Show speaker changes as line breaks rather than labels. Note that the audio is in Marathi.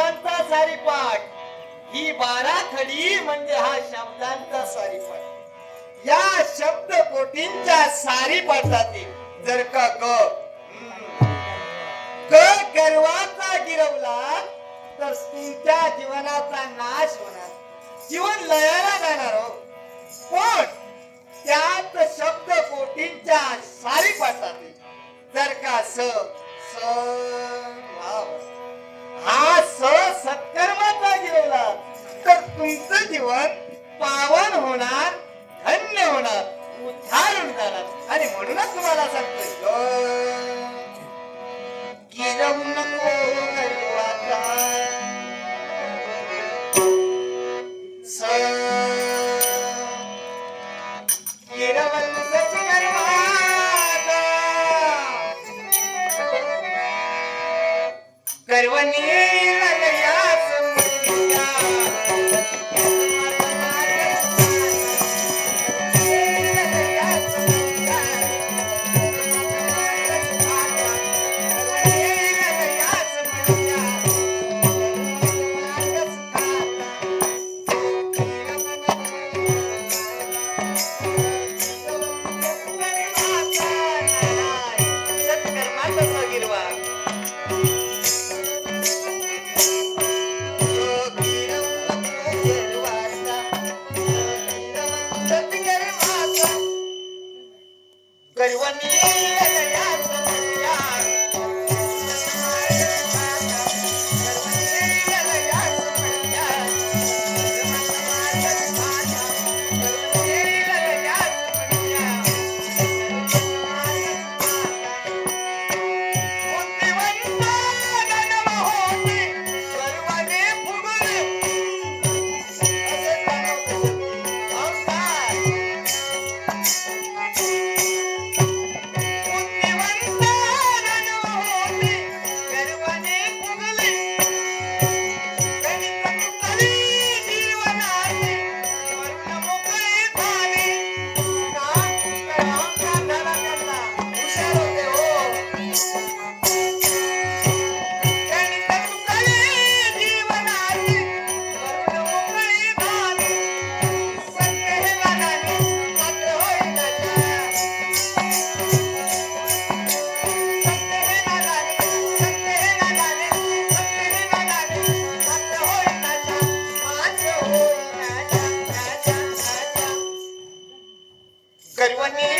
सारीपाट ही बारा खडी म्हणजे हा शब्दांचा सारीपाट या शब्द कोटींच्या सारीपाटातील जर का ग ग गर्वाचा गिरवला तर तुमच्या जीवनाचा नाश होणार. जीवन लयाला जाणार हो. पण त्यात शब्द कोटींच्या सारी पाठातील जर का स स होणार धन्य होणार उद्धारून जाणार आणि म्हणूनच तुम्हाला सांगतोय ग गिरवू नको गर्वनी Gracias. गर्वनी